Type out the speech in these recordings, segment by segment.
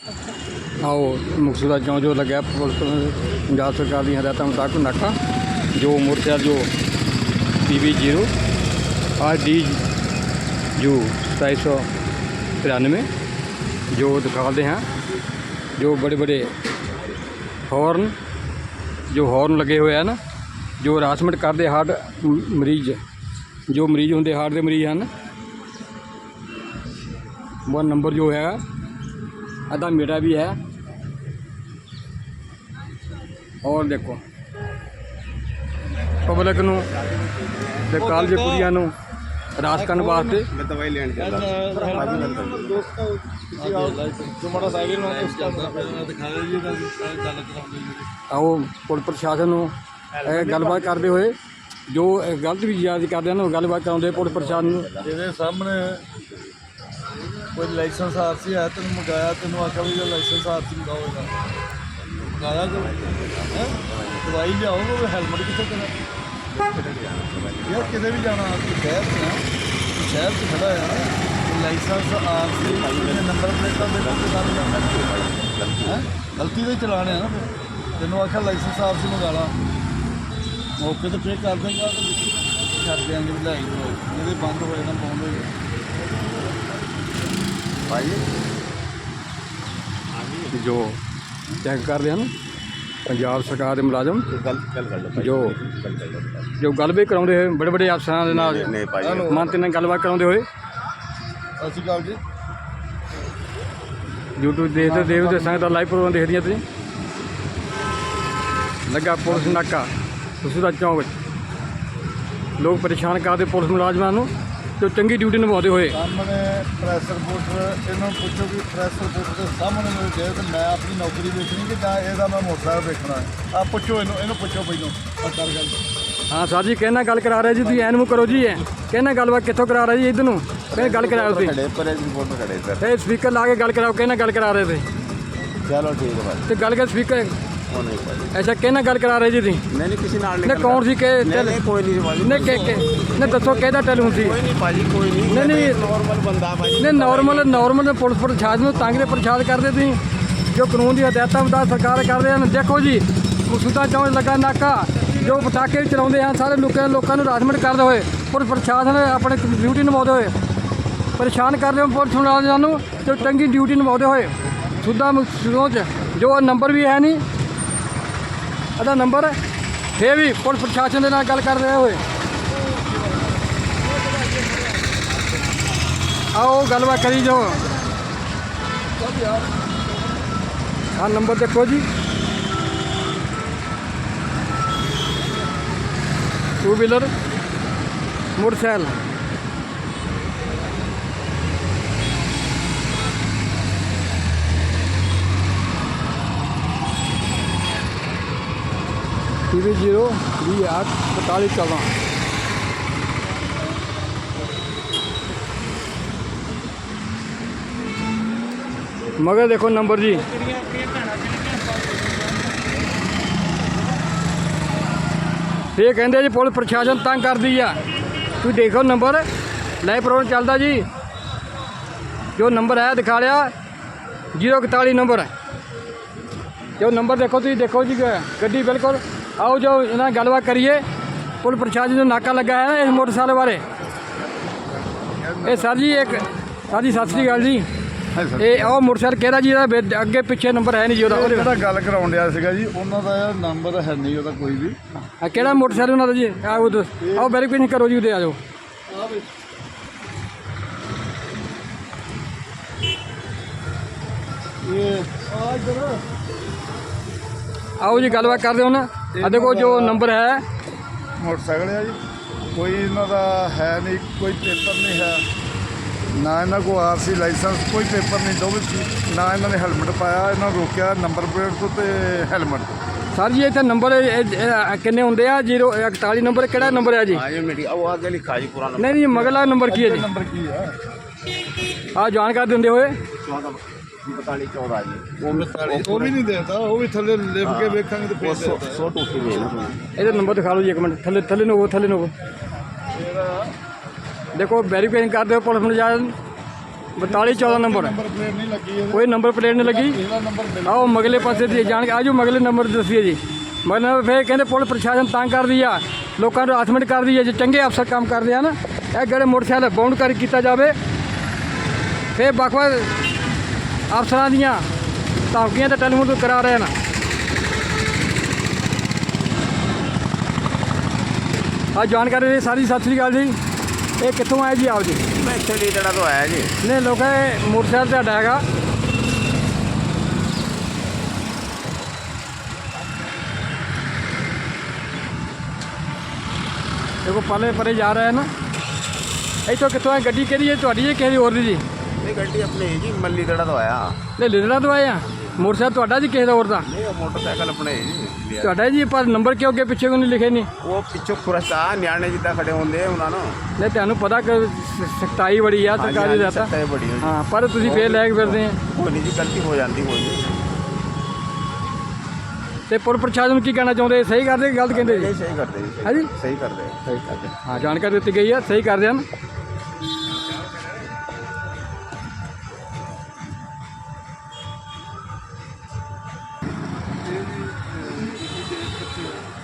ਆਓ ਮੁਕਤਸਰ ਜਿਉਂ ਜੋ ਲੱਗਿਆ ਪੁਲਿਸ ਪੰਜਾਬ ਸਰਕਾਰ ਦੀਆਂ ਹਦਾਇਤਾਂ ਮੁਤਾਬਕ ਨਾਕਾ, ਜੋ ਮੋਰਚਾ, ਜੋ ਪੀਬੀ 0 ਆਰ ਡੀ ਜੋ 2793 ਜੋ ਦਿਖਾਉਂਦੇ ਹਾਂ, ਜੋ ਬੜੇ ਬੜੇ ਹੌਰਨ ਜੋ ਹੌਰਨ ਲੱਗੇ ਹੋਏ ਹਨ, ਜੋ ਹਰਾਸਮੈਂਟ ਕਰਦੇ ਹਾਰਟ ਮਰੀਜ਼, ਜੋ ਮਰੀਜ਼ ਹੁੰਦੇ ਹਾਰਟ ਦੇ ਮਰੀਜ਼ ਹਨ। ਉਹ ਨੰਬਰ ਜੋ ਹੈ आधा मेरा भी है ਔਰ ਦੇਖੋ ਪਬਲਿਕ ਨੂੰ ਤੇ ਕਾਲਜ ਕੁੜੀਆਂ ਨੂੰ ਰਾਸ ਕਰਨ ਵਾਸਤੇ ਮੈਂ ਦਵਾਈ ਲੈਣ ਚੱਲਾ ਆਓ ਪੁਲਿਸ ਪ੍ਰਸ਼ਾਸਨ ਨੂੰ ਇਹ ਗੱਲਬਾਤ ਕਰਦੇ ਹੋਏ ਜੋ ਇਹ ਗਲਤ ਵੀ ਯਾਦ ਕਰਦੇ ਹਨ ਉਹ ਗੱਲਬਾਤ ਕਰਾਉਂਦੇ ਪੁਲਿਸ ਪ੍ਰਸ਼ਾਸਨ ਨੂੰ ਇਹਦੇ ਸਾਹਮਣੇ ਕੋਈ ਲਾਇਸੈਂਸ ਆਰਸੀ ਹੈ, ਤੈਨੂੰ ਮੰਗਾਇਆ, ਤੈਨੂੰ ਆਖਿਆ ਵੀ ਲਾਇਸੈਂਸ ਆਰਸੀ ਮੰਗਾਓ ਇਹਦਾ। ਮੰਗਾਇਆ ਕਿ ਹੈ? ਦਵਾਈ ਲਿਆਓ ਹੈਲਮਟ ਕਿੱਥੇ ਤੇਰਾ ਯਾਰ ਕਿਤੇ ਵੀ ਜਾਣਾ, ਤੂੰ ਸ਼ਹਿਰ 'ਚ ਆ। ਤੂੰ ਸ਼ਹਿਰ 'ਚ ਖੜਾ ਆ। ਲਾਇਸੈਂਸ ਆਰਸੀ ਦੇ ਨੰਬਰ ਪਲੇਟਾਂ ਦੇ ਨਾਲ ਗੱਲ ਕਰਨਾ ਹੈ? ਗਲਤੀ ਦੇ ਚਲਾਣੇ ਆ ਨਾ ਫਿਰ। ਤੈਨੂੰ ਆਖਿਆ ਲਾਇਸੈਂਸ ਆਰਸੀ ਮੰਗਾ ਲਾ। ਮੌਕੇ ਤੇ ਪੇ ਕਰ ਦੇਗਾ ਤੇ ਛੱਡ ਦਿਆਂਗੇ ਵੀ ਲੈ ਜਾਓ ਜਿਹਦੇ ਬੰਦ ਹੋਏ ਨਾ ਪਾਉਂਦੇ ਹੋਏ। ਜੋ ਚੈੱਕ ਕਰਦੇ ਹਨ ਪੰਜਾਬ ਸਰਕਾਰ ਦੇ ਮੁਲਾਜ਼ਮ। ਗੱਲ ਗੱਲ ਕਰ ਲਓ ਜੋ ਗੱਲ ਜੋ ਗੱਲਬਾਤ ਕਰਾਉਂਦੇ ਹੋਏ ਬੜੇ ਬੜੇ ਅਫਸਰਾਂ ਦੇ ਨਾਲ ਮੰਤਰੀ ਨਾਲ ਗੱਲਬਾਤ ਕਰਾਉਂਦੇ ਹੋਏ। ਅਸੀਂ ਕਾਲ ਜੀ। YouTube ਦੇਖਦੇ ਦੇਖਦੇ ਸੰਗਤ ਦਾ ਲਾਈਵ ਪ੍ਰੋਗਰਾਮ ਦੇਖਦੀਆਂ ਤੁਸੀਂ। ਲੱਗਾ ਪੁਲਿਸ ਨਾਕਾ। ਤੁਸੀਂ ਦਾ ਚੌਂਕ ਲੋਕ ਪਰੇਸ਼ਾਨ ਕਰਦੇ ਪੁਲਿਸ ਮੁਲਾਜ਼ਮਾਂ ਨੂੰ। ਜੋ ਚੰਗੀ ਡਿਊਟੀ ਨਿਭਾਉਂਦੇ ਹੋਏ। ਸਾਹਮਣੇ ਪ੍ਰੈਸ ਰਿਪੋਰਟਰ ਇਹਨੂੰ ਪੁੱਛੋ ਕਿ ਪ੍ਰੈਸ ਰਿਪੋਰਟਰ ਦੇ ਸਾਹਮਣੇ ਮੈਨੂੰ ਜੇ ਤੇ ਮੈਂ ਆਪਣੀ ਨੌਕਰੀ ਵੇਖਣੀ ਕਿ ਜਾਂ ਇਹਦਾ ਮੈਂ ਮੋਟਰਸਾਈਕਲ ਵੇਖਣਾ ਹੈ। ਆ ਪੁੱਛੋ ਇਹਨੂੰ ਇਹਨੂੰ ਪੁੱਛੋ ਪਹਿਲਾਂ। ਆ ਕਰ ਗੱਲ। ਹਾਂ ਸਰ ਜੀ ਕਹਿਣਾ ਗੱਲ ਕਰਾ ਰਹੇ ਜੀ? ਤੁਸੀਂ ਐਨ ਨੂੰ ਕਰੋ ਜੀ ਐ ਕਹਿਣਾ ਗੱਲਬਾਤ ਕਿੱਥੋਂ ਕਰਾ ਰਹੇ ਜੀ ਇਧਰ ਨੂੰ? ਕਹਿੰਦੇ ਗੱਲ ਕਰਾਓ ਤੁਸੀਂ ਖੜੇ ਪਰ ਰਿਪੋਰਟ ਖੜੇ ਸਰ। ਇਹ ਸਪੀਕਰ ਲਾ ਕੇ ਗੱਲ ਕਰਾਓ ਕਹਿਣਾ ਗੱਲ ਕਰਾ ਰਹੇ ਤੇ ਚਲੋ ਠੀਕ ਹੈ ਭਾਈ। ਤੇ ਗੱਲ ਕਰ ਸਪੀਕਰ ਉਹ ਨਹੀਂ ਐਸਾ ਕਹਿਣਾ ਗੱਲ ਕਰਾ ਰਹੇ ਜੀ ਤੁਸੀਂ? ਨਹੀਂ ਨਹੀਂ ਕਿਸੇ ਨਾਲ ਨੇ ਨਹੀਂ ਕੌਣ ਸੀ ਕਿ ਨਹੀਂ ਨਹੀਂ ਕੋਈ ਨਹੀਂ ਭਾਈ ਨੇ ਕਿ ਕਿ ਨੇ ਦੱਸੋ ਕਿਹਦਾ ਟੈਲੀਫੋਨ ਸੀ? ਕੋਈ ਨਹੀਂ ਭਾਜੀ ਕੋਈ ਨਹੀਂ। ਨਹੀਂ, ਨਹੀਂ। ਨਾਰਮਲ ਬੰਦਾ ਭਾਈ ਨੇ ਨਾਰਮਲ ਨਾਰਮਲ ਪੁਲਿਸ ਪ੍ਰਸ਼ਾਸਨ ਨੂੰ ਤੰਗ ਦੇ ਪ੍ਰਸ਼ਾਸਨ ਕਰਦੇ ਤੁਸੀਂ। ਜੋ ਕਾਨੂੰਨ ਦੀ ਹਦਾਇਤਾਂ ਮੁਤਾਬਕ ਸਰਕਾਰ ਕਰਦੇ ਹਨ। ਦੇਖੋ ਜੀ ਮਸੂਦਾ ਚੌਂਕ ਲੱਗਾ ਨਾਕਾ। ਜੋ ਪਟਾਕੇ ਚਲਾਉਂਦੇ ਹਨ ਸਾਰੇ ਲੋਕਾਂ ਲੋਕਾਂ ਨੂੰ ਰਾਜਮਟ ਕਰਦੇ ਹੋਏ ਪੁਲਿਸ ਪ੍ਰਸ਼ਾਸਨ ਆਪਣੇ ਡਿਊਟੀ ਨਿਭਾਉਂਦੇ ਹੋਏ। ਪਰੇਸ਼ਾਨ ਕਰਦੇ ਹੋ ਪੁਲਿਸ ਮੁਲਾਜ਼ਮਾਂ ਨੂੰ ਜੋ ਚੰਗੀ ਡਿਊਟੀ ਨਿਭਾਉਂਦੇ ਹੋਏ। ਸੁਦਾ ਸੋਚ ਜੋ ਨੰਬਰ ਵੀ ਹੈ ਨਹੀਂ ਇਹਦਾ ਨੰਬਰ ਫੇਰ ਵੀ ਪੁਲਿਸ ਪ੍ਰਸ਼ਾਸਨ ਦੇ ਨਾਲ ਗੱਲ ਕਰ ਰਹੇ ਹੋਏ ਆਓ ਗੱਲਬਾਤ ਕਰੀ ਜੋ ਹਾਂ ਨੰਬਰ ਦੇਖੋ ਜੀ। Two wheeler motorcycle. ਟੀਵੀ 0 ਵੀਹ ਅੱਠ, ਇਕਤਾਲੀ ਚੌਦਾਂ। ਮਗਰ ਦੇਖੋ ਨੰਬਰ ਜੀ। ਇਹ ਕਹਿੰਦੇ ਜੀ ਪੁਲਿਸ ਪ੍ਰਸ਼ਾਸਨ ਤੰਗ ਕਰਦੀ ਆ। ਤੁਸੀਂ ਦੇਖੋ ਨੰਬਰ। ਲਾਈਵ ਪ੍ਰੋਗਰਾਮ ਚੱਲਦਾ ਜੀ। ਜੋ ਨੰਬਰ ਹੈ ਦਿਖਾ ਲਿਆ। 041 ਨੰਬਰ। ਜੋ ਨੰਬਰ ਦੇਖੋ ਤੁਸੀਂ ਦੇਖੋ ਜੀ, ਗੱਡੀ ਬਿਲਕੁਲ ਆਓ ਜੋ ਇਹਨਾਂ ਨਾਲ ਗੱਲਬਾਤ ਕਰੀਏ। ਪੁਲਿਸ ਪ੍ਰਸ਼ਾਸਨ ਨੂੰ ਨਾਕਾ ਲੱਗਾ ਹੈ ਨਾ ਇਸ ਮੋਟਰਸਾਈਕਲ ਬਾਰੇ। ਇਹ ਸਰ ਜੀ ਇੱਕ ਸਰ ਜੀ ਸਤਿ ਸ੍ਰੀ ਅਕਾਲ ਜੀ। ਇਹ ਉਹ ਮੋਟਰਸਾਈਕਲ ਕਿਹੜਾ ਜੀ ਇਹਦਾ ਅੱਗੇ ਪਿੱਛੇ ਨੰਬਰ ਹੈ ਨਹੀਂ ਜੀ ਉਹਦਾ। ਉਹਦੇ ਗੱਲ ਕਰਾਉਣ ਡਿਆ ਸੀਗਾ ਜੀ ਉਹਨਾਂ ਦਾ ਨੰਬਰ ਹੈ ਨਹੀਂ ਉਹਦਾ ਕੋਈ ਵੀ। ਆ ਕਿਹੜਾ ਮੋਟਰਸਾਈਕਲ ਉਹਨਾਂ ਦਾ ਜੀ? ਆਓ ਉਧਰ। ਆਓ ਵੈਰੀਫਿਕੇਸ਼ਨ ਕਰੋ ਜੀ ਉਹਦੇ ਆ ਜਾਓ। ਆਓ ਜੀ ਗੱਲਬਾਤ ਕਰਦੇ ਹੁਣ ਆ ਦੇਖੋ ਜੋ ਨੰਬਰ ਹੈ। ਮੋਟਰਸਾਈਕਲ ਹੈ ਜੀ। ਕੋਈ ਇਹਨਾਂ ਦਾ ਹੈ ਨਹੀਂ ਕੋਈ ਪੇਪਰ ਨਹੀਂ ਹੈ। ਨਾ ਇਹਨਾਂ ਕੋਲ ਆਰਸੀ ਲਾਇਸੈਂਸ ਕੋਈ ਪੇਪਰ ਨਹੀਂ ਦੋਵੇਂ ਨਾ ਇਹਨਾਂ ਨੇ ਹੈਲਮਟ ਪਾਇਆ ਇਹਨਾਂ ਨੂੰ ਰੋਕਿਆ ਨੰਬਰ ਪਲੇਟ ਤੋਂ ਤੇ ਹੈਲਮਟ ਤੋਂ। ਸਰ ਜੀ ਇੱਥੇ ਨੰਬਰ ਕਿੰਨੇ ਹੁੰਦੇ ਆ? 041 ਨੰਬਰ ਕਿਹੜਾ ਨੰਬਰ ਹੈ ਜੀ ਆਜੋ ਮੇਰੀ ਉਹ ਆਗੇ ਲਿਖਾ ਜੀ ਪੁਰਾਣਾ ਨਹੀਂ ਨਹੀਂ ਮਗਲਾ ਨੰਬਰ ਕੀ ਹੈ ਜੀ? ਨੰਬਰ ਕੀ ਹੈ? ਆ ਜਾਣਕਾਰੀ ਦਿੰਦੇ ਹੋਏ। 14 42 14 ਜੀ। ਉਹ ਉਹ ਵੀ ਨਹੀਂ ਦੇਤਾ ਉਹ ਵੀ ਥੱਲੇ ਲਿਖ ਕੇ ਵੇਖਾਂਗੇ ਤੇ ਉਹ ਫੇਰ ਸੌ ਦੇਤਾ। ਸੌ ਟੋਕੀ ਦੇ ਨਾ ਇਹਦਾ ਨੰਬਰ ਦਿਖਾ ਲਓ ਜੀ ਇੱਕ ਮਿੰਟ। ਥੱਲੇ ਥੱਲੇ ਨੂੰ ਹੋਵੋ, ਥੱਲੇ ਨੂੰ। ਦੇਖੋ ਵੈਰੀਫਿਕੇਸ਼ਨ ਕਰਦੇ ਹੋ ਪੁਲਿਸ ਮੁਲਾਜ਼ਮ 42 14 ਨੰਬਰ। ਨੰਬਰ ਪਲੇਟ ਨਹੀਂ ਲੱਗੀ ਇਹਦੇ। ਕੋਈ ਨੰਬਰ ਪਲੇਟ ਨਹੀਂ ਲੱਗੀ? ਆਓ ਮਗਲੇ ਪਾਸੇ ਦੀ ਜਾਣ ਕੇ ਆਜੋ ਮਗਲੇ ਨੰਬਰ ਦੱਸੀਏ ਜੀ। ਮਤਲਬ ਫੇਰ ਕਹਿੰਦੇ ਪੁਲਿਸ ਪ੍ਰਸ਼ਾਸਨ ਤੰਗ ਕਰਦੀ ਆ। ਲੋਕਾਂ ਨੂੰ ਹਰਾਸਮੈਂਟ ਕਰਦੀ ਆ ਜੇ ਚੰਗੇ ਅਫਸਰ ਕੰਮ ਕਰਦੇ ਆ ਨਾ ਇਹ ਜਿਹੜੇ ਮੋਟਰਸਾਈਕਲ ਬਾਉਂਡ ਕਰ ਕੀਤਾ ਜਾਵੇ। ਫੇਰ ਵੱਖ-ਵੱਖ ਅਫਸਰਾਂ ਦੀਆਂ ਧਮਕੀਆਂ ਤੇ ਟੈਲੀਫੋਨ ਤੋਂ ਕਰਾ ਰਹੇ ਨੇ ਆ ਜਾਣਕਾਰੀ ਲਈ ਸਾਰੀ ਸਤਿ ਸ੍ਰੀ ਅਕਾਲ ਜੀ। ਇਹ ਕਿੱਥੋਂ ਆਏ ਜੀ ਆਪ ਜੀ? ਮੈਂ ਇੱਥੇ ਲੀਡੜਾ ਤੋਂ ਆਇਆ ਜੀ। ਨੇ ਲੋਕਾਂ ਇਹ ਮੋਟਰਸਾਈਕਲ ਤੁਹਾਡਾ ਹੈਗਾ। ਦੇਖੋ ਪਲੇ ਪਰੇ ਜਾ ਰਿਹਾ ਹੈ ਨਾ ਇੱਥੋਂ ਕਿੱਥੋਂ ਹੈ ਗੱਡੀ ਕਿਹੜੀ ਹੈ? ਤੁਹਾਡੀ ਹੈ ਕਿਸੇ ਦੀ ਹੋਰ ਦੀ ਜੀ? ਇਹ ਗੱਡੀ ਆਪਣੇ ਹੈ ਜੀ ਮੱਲੀ ਦੜਾ ਤੋਂ ਆਇਆ। ਲੈ ਲਿਦੜਾ ਤੋਂ ਆਏ ਆ ਮੋਟਰਸਾਈਕਲ ਤੁਹਾਡਾ ਜੀ ਕਿਸੇ ਦਾ ਹੋਰ ਦਾ? ਨਹੀਂ ਉਹ ਮੋਟਰਸਾਈਕਲ ਆਪਣੇ ਹੈ ਜੀ ਲਿਆ। ਤੁਹਾਡਾ ਜੀ ਪਰ ਨੰਬਰ ਕਿਉਂ ਅੱਗੇ ਪਿੱਛੇ ਕਿਉਂ ਨਹੀਂ ਲਿਖੇ ਨਹੀਂ ਉਹ ਪਿੱਛੋਂ ਖੁਰਸਤਾ ਨਿਆਣੇ ਜਿੱਦਾਂ ਖੜੇ ਹੁੰਦੇ ਆ ਉਹਨਾਂ ਨੂੰ। ਨਹੀਂ ਤੁਹਾਨੂੰ ਪਤਾ ਕਿ ਸਖਤਾਈ ਬੜੀ ਆ ਸਰਕਾਰੀ ਦਾ ਤਾਂ ਸੱਟੇ ਬੜੀ ਹੋਈ ਹਾਂ ਪਰ ਤੁਸੀਂ ਫੇਰ ਲੈ ਕੇ ਫਿਰਦੇ ਆ। ਕੋਈ ਨਹੀਂ ਜੀ ਗਲਤੀ ਹੋ ਜਾਂਦੀ ਕੋਈ ਨਹੀਂ ਤੇ ਪੁਲਿਸ ਪ੍ਰਸ਼ਾਸਨ ਨੂੰ ਕੀ ਕਹਿਣਾ ਚਾਹੁੰਦੇ? ਸਹੀ ਕਰਦੇ ਕਿ ਗਲਤ ਕਹਿੰਦੇ ਜੀ? ਨਹੀਂ ਸਹੀ ਕਰਦੇ ਜੀ ਹੈ ਜੀ ਸਹੀ ਕਰਦੇ ਸਹੀ ਕਰਦੇ। ਹਾਂ ਜਾਣਕਾਰੀ ਦਿੱਤੀ ਗਈ ਹੈ ਸਹੀ ਕਰਦੇ ਹਨ।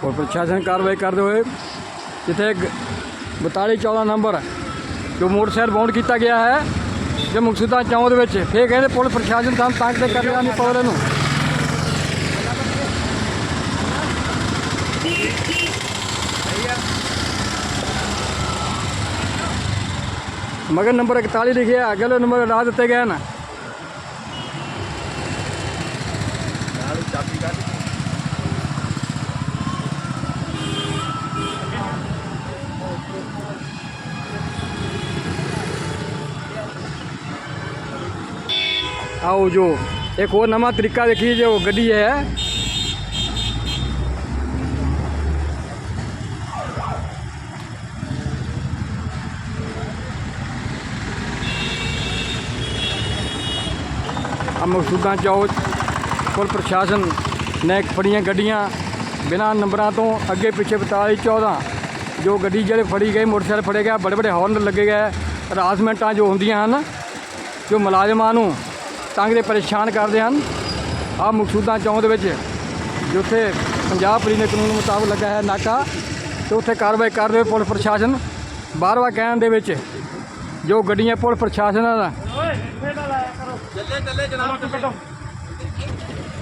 और प्रशासन कार्रवाई करते हुए जिथे 42 14 ਨੰਬਰ ਜੋ ਮੋਟਰਸਾਈਕਲ ਬਾਉਂਡ ਕੀਤਾ ਗਿਆ ਹੈ ਜੇ ਮੁਕਸਦਾ ਚੌਂਕ ਦੇ ਵਿੱਚ ਫੇਰ ਕਹਿੰਦੇ ਪੁਲਿਸ ਪ੍ਰਸ਼ਾਸਨ ਸਾਨੂੰ ਤੰਗ ਤੇ ਕਰ ਰਿਹਾ ਨਹੀਂ ਪਵਰ ਨੂੰ ਮਗਰ ਨੰਬਰ 41 ਲਿਖਿਆ ਅੱਗੇ ਵਾਲੇ ਨੰਬਰ ਹਟਾ ਦਿੱਤੇ ਗਏ ਨਾ ਨਾਲ ਚਾਬੀ ਕੱਢ ਆਓ ਜੋ। ਇੱਕ ਹੋਰ ਨਵਾਂ ਤਰੀਕਾ ਦੇਖੀਏ ਜੋ ਗੱਡੀ ਹੈ। ਆ ਮਕਸੂਦਾਂ ਚੌਕ ਪੁਲ ਪ੍ਰਸ਼ਾਸਨ ਨੇ ਫੜੀਆਂ ਗੱਡੀਆਂ ਬਿਨਾਂ ਨੰਬਰਾਂ ਤੋਂ ਅੱਗੇ ਪਿੱਛੇ 42 14 ਜੋ ਗੱਡੀ ਜਿਹੜੇ ਫੜੀ ਗਈ, ਮੋਟਰਸਾਈਕਲ ਫੜੇ ਗਿਆ ਬੜੇ ਬੜੇ ਹਾਰਨ ਲੱਗੇ ਗਏ। ਹਰਾਸਮੈਂਟਾਂ ਜੋ ਹੁੰਦੀਆਂ ਹਨ, ਜੋ ਮੁਲਾਜ਼ਮਾਂ ਨੂੰ ਤੰਗ ਦੇ ਪਰੇਸ਼ਾਨ ਕਰਦੇ ਹਨ। ਆ ਮਕਸੂਦਾਂ ਚੌਂਕ ਦੇ ਵਿੱਚ ਜਿੱਥੇ ਪੰਜਾਬ ਪੁਲਿਸ ਦੇ ਕਾਨੂੰਨ ਮੁਤਾਬਕ ਲੱਗਾ ਹੈ ਨਾਕਾ ਤੇ ਉੱਥੇ ਕਾਰਵਾਈ ਕਰਦੇ ਹੋਏ ਪੁਲਿਸ ਪ੍ਰਸ਼ਾਸਨ। ਬਾਰ-ਬਾਰ ਕਹਿਣ ਦੇ ਵਿੱਚ ਜੋ ਗੱਡੀਆਂ ਪੁਲਿਸ ਪ੍ਰਸ਼ਾਸਨ ਦਾ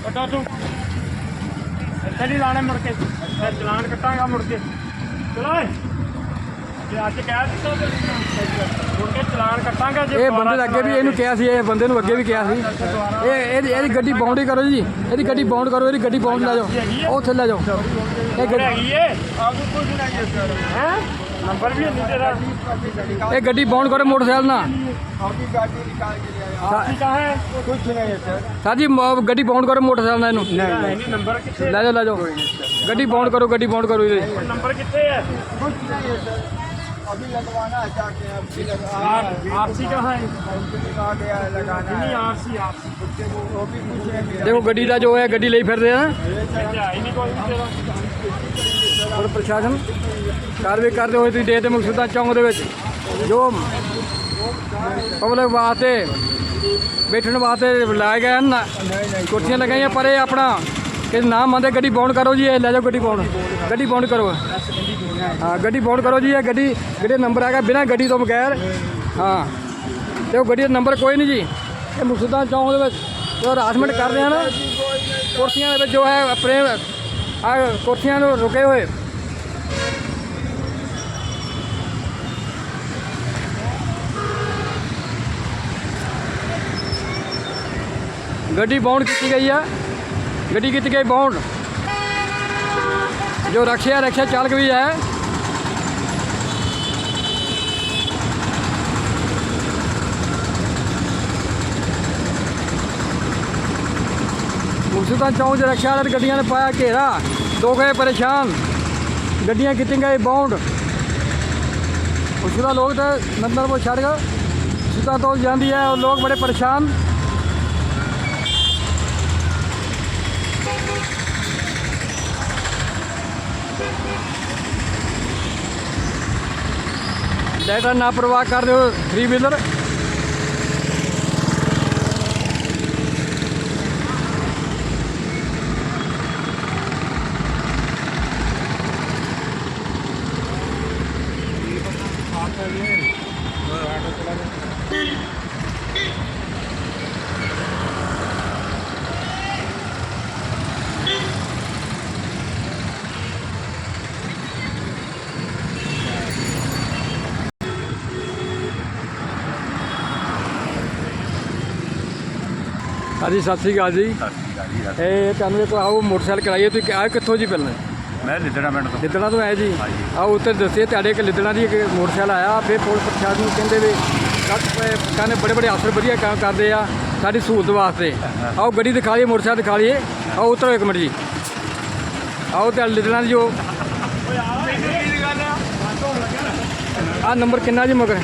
ਕੱਟੋ ਤੂੰ। ਇੱਥੇ ਨਹੀਂ ਲਾਣੇ ਮੁੜ ਕੇ। ਚਲਾਨ ਕੱਟਾਂਗਾ ਮੁੜ ਕੇ। ਚਲੋ ਓਏ ਜੇ ਅੱਜ ਕਹਿ ਦਿੱਤਾ ਤੇ ਮੁੜ ਕੇ ਚਲਾਨ ਕੱਟਾਂਗਾ ਜੇ ਇਹ ਬੰਦੇ ਨੇ ਅੱਗੇ ਵੀ ਇਹਨੂੰ ਕਿਹਾ ਸੀ ਇਹ ਬੰਦੇ ਨੂੰ ਅੱਗੇ ਵੀ ਕਿਹਾ ਸੀ। ਇਹ ਇਹਦੀ ਇਹਦੀ ਗੱਡੀ ਬਾਉਂਡ ਹੀ ਕਰੋ ਜੀ। ਇਹਦੀ ਗੱਡੀ ਬਾਉਂਡ ਕਰੋ ਇਹਦੀ ਗੱਡੀ ਬਾਉਂਡ ਲੈ ਜਾਓ। ਉੱਥੇ ਲੈ ਜਾਓ। ਇਹ ਗੱਡੀ ਹੈਗੀ ਏ ਆਪ ਨੂੰ ਕੁਝ ਨਹੀਂ ਹੈ? ਨੰਬਰ ਵੀ ਨਹੀਂ ਤੇਰਾ। ਇਹ ਗੱਡੀ ਬਾਉਂਡ ਕਰੋ ਮੋਟਰਸਾਈਕਲ ਨਾਲ। ਕੀ ਕਹਾ ਹੈ? ਸਰ ਜੀ ਮ- ਗੱਡੀ ਬਾਉਂਡ ਕਰੋ ਮੋਟਰਸਾਈਕਲ ਨਾਲ ਇਹਨੂੰ। ਨਹੀਂ ਨਹੀਂ। ਨੰਬਰ ਕਿੱਥੇ ਲੈ ਜਾਓ ਲੈ ਜਾਓ। ਗੱਡੀ ਬਾਉਂਡ ਕਰੋ ਗੱਡੀ ਬਾਉਂਡ ਕਰੋ ਇਹਦੀ। ਨੰਬਰ ਕਿੱਥੇ ਹੈ? आप आपसी कहाँ है नहीं आपसी आपसी ਦੇਖੋ ਗੱਡੀ ਦਾ ਜੋ ਹੈ ਗੱਡੀ ਲਈ ਫਿਰਦੇ ਆ है ही नहीं कोई भी तेरा ਪੁਲਿਸ ਪ੍ਰਸ਼ਾਸਨ ਕਾਰਵਾਈ ਕਰਦੇ ਹੋਏ ਤੁਸੀਂ ਦੇਖਦੇ ਮਕਸੂਦਾਂ ਚੌਂਕ ਦੇ ਵਿੱਚ ਜੋ ਪਬਲਿਕ ਵਾਸਤੇ ਬੈਠਣ ਵਾਸਤੇ ਲਾਏ ਗਏ ਹਨ ਨਾ, ਕੁਰਸੀਆਂ ਲਗਾਈਆਂ ਪਰ ਇਹ ਆਪਣਾ ਕਿ ਨਾਮ ਮੰਨਦੇ ਗੱਡੀ ਬਾਉਂਡ ਕਰੋ ਜੀ ਇਹ ਲੈ ਜਾਓ ਗੱਡੀ ਬਾਉਂਡ ਗੱਡੀ ਬਾਉਂਡ ਕਰੋ ਹਾਂ, ਗੱਡੀ ਬਾਉਂਡ ਕਰੋ ਜੀ, ਇਹ ਗੱਡੀ, ਜਿਹੜੇ ਨੰਬਰ ਹੈਗਾ ਬਿਨਾਂ ਗੱਡੀ ਤੋਂ ਬਗੈਰ। ਹਾਂ, ਤੇ ਉਹ ਗੱਡੀ ਦਾ ਨੰਬਰ ਕੋਈ ਨਹੀਂ ਜੀ। ਇਹ ਮਕਸੂਦਾਂ ਚੌਂਕ ਦੇ ਵਿੱਚ ਜੋ ਹਰਾਸਮੈਂਟ ਕਰ ਰਹੇ ਹਨ ਕੁਰਸੀਆਂ ਦੇ ਵਿੱਚ ਜੋ ਹੈ ਆਪਣੇ, ਆ ਕੁਰਸੀਆਂ ਨੂੰ ਰੁਕੇ ਹੋਏ। ਗੱਡੀ ਬਾਉਂਡ ਕੀਤੀ ਗਈ ਆ। ਗੱਡੀ ਕੀਤੀ ਗਈ ਬਾਉਂਡ ਜੋ ਰਕਸ਼ਾ ਰਕਸ਼ਾ ਚਾਲਕ ਵੀ ਹੈ ਮੁਕਸਦਾਂ ਚੌਂਕ 'ਚ ਰਕਸ਼ਾ ਵਾਲੇ ਗੱਡੀਆਂ ਨੇ ਪਾਇਆ ਘੇਰਾ ਦੋ ਗਏ ਪਰੇਸ਼ਾਨ ਗੱਡੀਆਂ ਕੀਤੀਆਂ ਗਏ ਬਾਉਂਡ ਮੁਕਸਦਾ ਲੋਕ ਤਾਂ ਨੰਦਰ ਕੋ ਛੱਡ ਕੇ ਸਿੱਧਾ ਤੋਂ ਜਾਂਦੀ ਹੈ और लोग बड़े परेशान ਲਾਈਟਾਂ ਨਾ ਪ੍ਰਵਾਹ ਕਰਦੇ ਹੋ ਥ੍ਰੀ ਵੀਲਰ ਹਾਂਜੀ ਸਤਿ ਸ੍ਰੀ ਅਕਾਲ ਜੀ। ਇਹ ਤੁਹਾਨੂੰ ਇੱਕ ਆਓ ਮੋਟਰਸਾਈਕਲ ਕਰਾਈਏ ਤੁਸੀਂ ਆਏ ਕਿੱਥੋਂ ਜੀ ਪਹਿਲਾਂ? ਮੈਂ ਲਿੱਦਣਾ ਮਿੰਟ ਤੋਂ। ਲਿੱਦਣਾ ਤੋਂ ਆਏ ਜੀ। ਆਓ ਉੱਤੇ ਦੱਸਿਏ ਤੁਹਾਡੇ ਇੱਕ ਲਿੱਦਣਾ ਦੀ ਇੱਕ ਮੋਟਰਸਾਈਕਲ ਆਇਆ ਫਿਰ ਪੁਲਿਸ ਪ੍ਰਸ਼ਾਸਨ ਨੂੰ ਕਹਿੰਦੇ ਵੀ ਕਹਿੰਦੇ ਬੜੇ ਬੜੇ ਅਫਸਰ ਵਧੀਆ ਕੰਮ ਕਰਦੇ ਆ ਸਾਡੀ ਸਹੂਲਤ ਵਾਸਤੇ। ਆਓ ਗੱਡੀ ਦਿਖਾ ਲਈਏ ਮੋਟਰਸਾਈਕਲ ਦਿਖਾ ਲਈਏ ਆਓ ਉਤਰੋ ਇੱਕ ਮਿੰਟ ਜੀ। ਆਓ ਤੇ ਲਿੱਦਣਾ ਦੀ ਜੋ ਆ ਨੰਬਰ ਕਿੰਨਾ ਜੀ ਮਗਰ?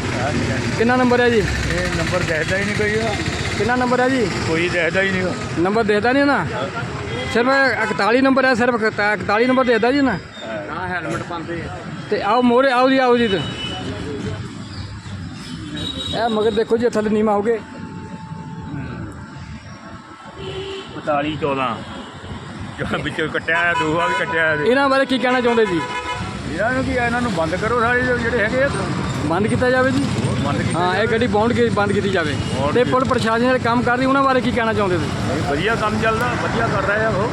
ਕਿੰਨਾ ਨੰਬਰ ਹੈ ਜੀ? ਇਹ ਨੰਬਰ ਦੇਖਦਾ ਹੀ ਨਹੀਂ ਕੋਈ ਕਿੰਨਾ ਨੰਬਰ ਹੈ ਜੀ? ਕੋਈ ਦੇਖਦਾ ਹੀ ਨਹੀਂ ਨੰਬਰ ਦੇਖਦਾ ਨਹੀਂ ਨਾ? ਸਿਰਫ 41 ਨੰਬਰ ਹੈ ਸਿਰਫ 41 ਨੰਬਰ ਦੇਖਦਾ ਜੀ ਨਾ? ਨਾ ਹੈਲਮਟ ਪਾਉਂਦੇ ਤੇ ਆਓ ਮੋਰੇ ਆਓ ਜੀ ਆਓ ਜੀ ਤੇ। ਇਹ ਮਗਰ ਦੇਖੋ ਜੀ ਥੱਲੇ ਨੀਮਾ ਹੋਗੇ 45 14 ਜੋ ਵਿੱਚੋਂ ਕੱਟਿਆ ਆ ਦੂਆ ਵੀ ਕੱਟਿਆ ਆ ਇਹਨਾਂ ਬਾਰੇ ਕੀ ਕਹਿਣਾ ਚਾਹੁੰਦੇ ਜੀ? ਇਹਨਾਂ ਨੂੰ ਕੀ ਇਹਨਾਂ ਨੂੰ ਬੰਦ ਕਰੋ ਸਾਰੇ ਜਿਹੜੇ ਹੈਗੇ ਆ ਬੰਦ ਕੀਤਾ ਜਾਵੇ ਜੀ? ਬੰਦ ਕੀਤਾ ਹਾਂ ਇਹ ਗੱਡੀ ਬੌਂਡ ਕੀ ਬੰਦ ਕੀਤੀ ਜਾਵੇ। ਤੇ ਪੁਲਿਸ ਪ੍ਰਸ਼ਾਸਨ ਜਿਹੜੇ ਕੰਮ ਕਰਦੀ ਉਹਨਾਂ ਬਾਰੇ ਕੀ ਕਹਿਣਾ ਚਾਹੁੰਦੇ ਤੁਸੀਂ? ਨਹੀਂ, ਵਧੀਆ ਕੰਮ ਚੱਲਦਾ ਵਧੀਆ ਕਰ ਰਹੇ ਆ ਉਹ।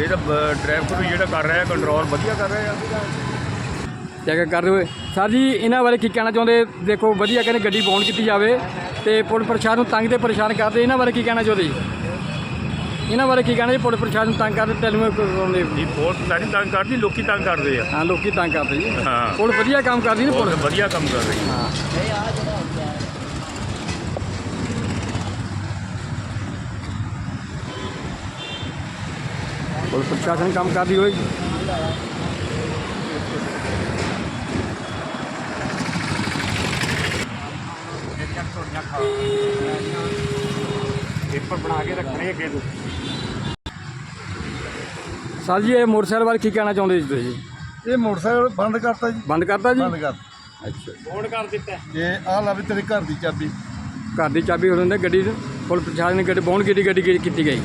ਇਹ ਤਾਂ ਟ੍ਰੈਫਿਕ ਨੂੰ ਜਿਹੜਾ ਕਰ ਰਿਹਾ ਕੰਟਰੋਲ ਵਧੀਆ ਕਰ ਰਹੇ। ਆ ਚੈੱਕ ਕਰਦੇ ਹੋਏ ਸਰ ਜੀ ਇਹਨਾਂ ਬਾਰੇ ਕੀ ਕਹਿਣਾ ਚਾਹੁੰਦੇ? ਦੇਖੋ ਵਧੀਆ ਕਹਿੰਦੇ ਗੱਡੀ ਬੌਂਡ ਕੀਤੀ ਜਾਵੇ ਤੇ ਪੁਲਿਸ ਪ੍ਰਸ਼ਾਸਨ ਨੂੰ ਤੰਗ ਤੇ ਪਰੇਸ਼ਾਨ ਕਰਦੇ ਇਹਨਾਂ ਬਾਰੇ ਕੀ ਕਹਿਣਾ ਚਾਹੁੰਦੇ ਜੀ? ਇਹਨਾਂ ਬਾਰੇ ਕੀ ਕਹਿਣਾ ਜੀ? ਪੁਲਿਸ ਪ੍ਰਸ਼ਾਸਨ ਤੰਗ ਕਰਦੇ ਟੈਲੀਮੇ ਕਰਾਉਂਦੇ। ਫੋਰਸ ਤਾਂ ਨਹੀਂ ਤੰਗ ਕਰਦੀ ਲੋਕੀ ਤੰਗ ਕਰਦੇ ਆ। ਹਾਂ ਲੋਕੀ ਤੰਗ ਕਰਦੇ ਜੀ। ਹਾਂ। ਪੁਲਿਸ ਵਧੀਆ ਕੰਮ ਕਰਦੀ ਨੇ ਪੁਲਿਸ? ਵਧੀਆ ਕੰਮ ਕਰ ਰਹੀ ਹਾਂ। ਪੁਲਿਸ ਪ੍ਰਸ਼ਾਸਨ ਕੰਮ ਕਰਦੀ ਹੋਈ। ਪੇਪਰ ਬਣਾ ਕੇ ਰੱਖਣੇ ਅੱਗੇ ਤੋਂ। ਸਰ ਜੀ ਇਹ ਮੋਟਰਸਾਈਕਲ ਬਾਰੇ ਕੀ ਕਹਿਣਾ ਚਾਹੁੰਦੇ ਜੀ ਤੁਸੀਂ? ਇਹ ਮੋਟਰਸਾਈਕਲ ਬੰਦ ਕਰਤਾ ਜੀ। ਬੰਦ ਕਰਤਾ ਜੀ? ਬੰਦ ਕਰ। ਅੱਛਾ। ਫੋਨ ਕਰ ਦਿੱਤਾ। ਇਹ ਆ ਲਾ ਵੀ ਤੇਰੇ ਘਰ ਦੀ ਚਾਬੀ। ਘਰ ਦੀ ਚਾਬੀ ਹੁੰਦੇ ਗੱਡੀ 'ਚ। ਪੁਲਿਸ ਪ੍ਰਸ਼ਾਸਨ ਨੇ ਗੱਡੀ ਬੌਂਡ ਕੀਤੀ ਗੱਡੀ ਕੀਤੀ ਗਈ।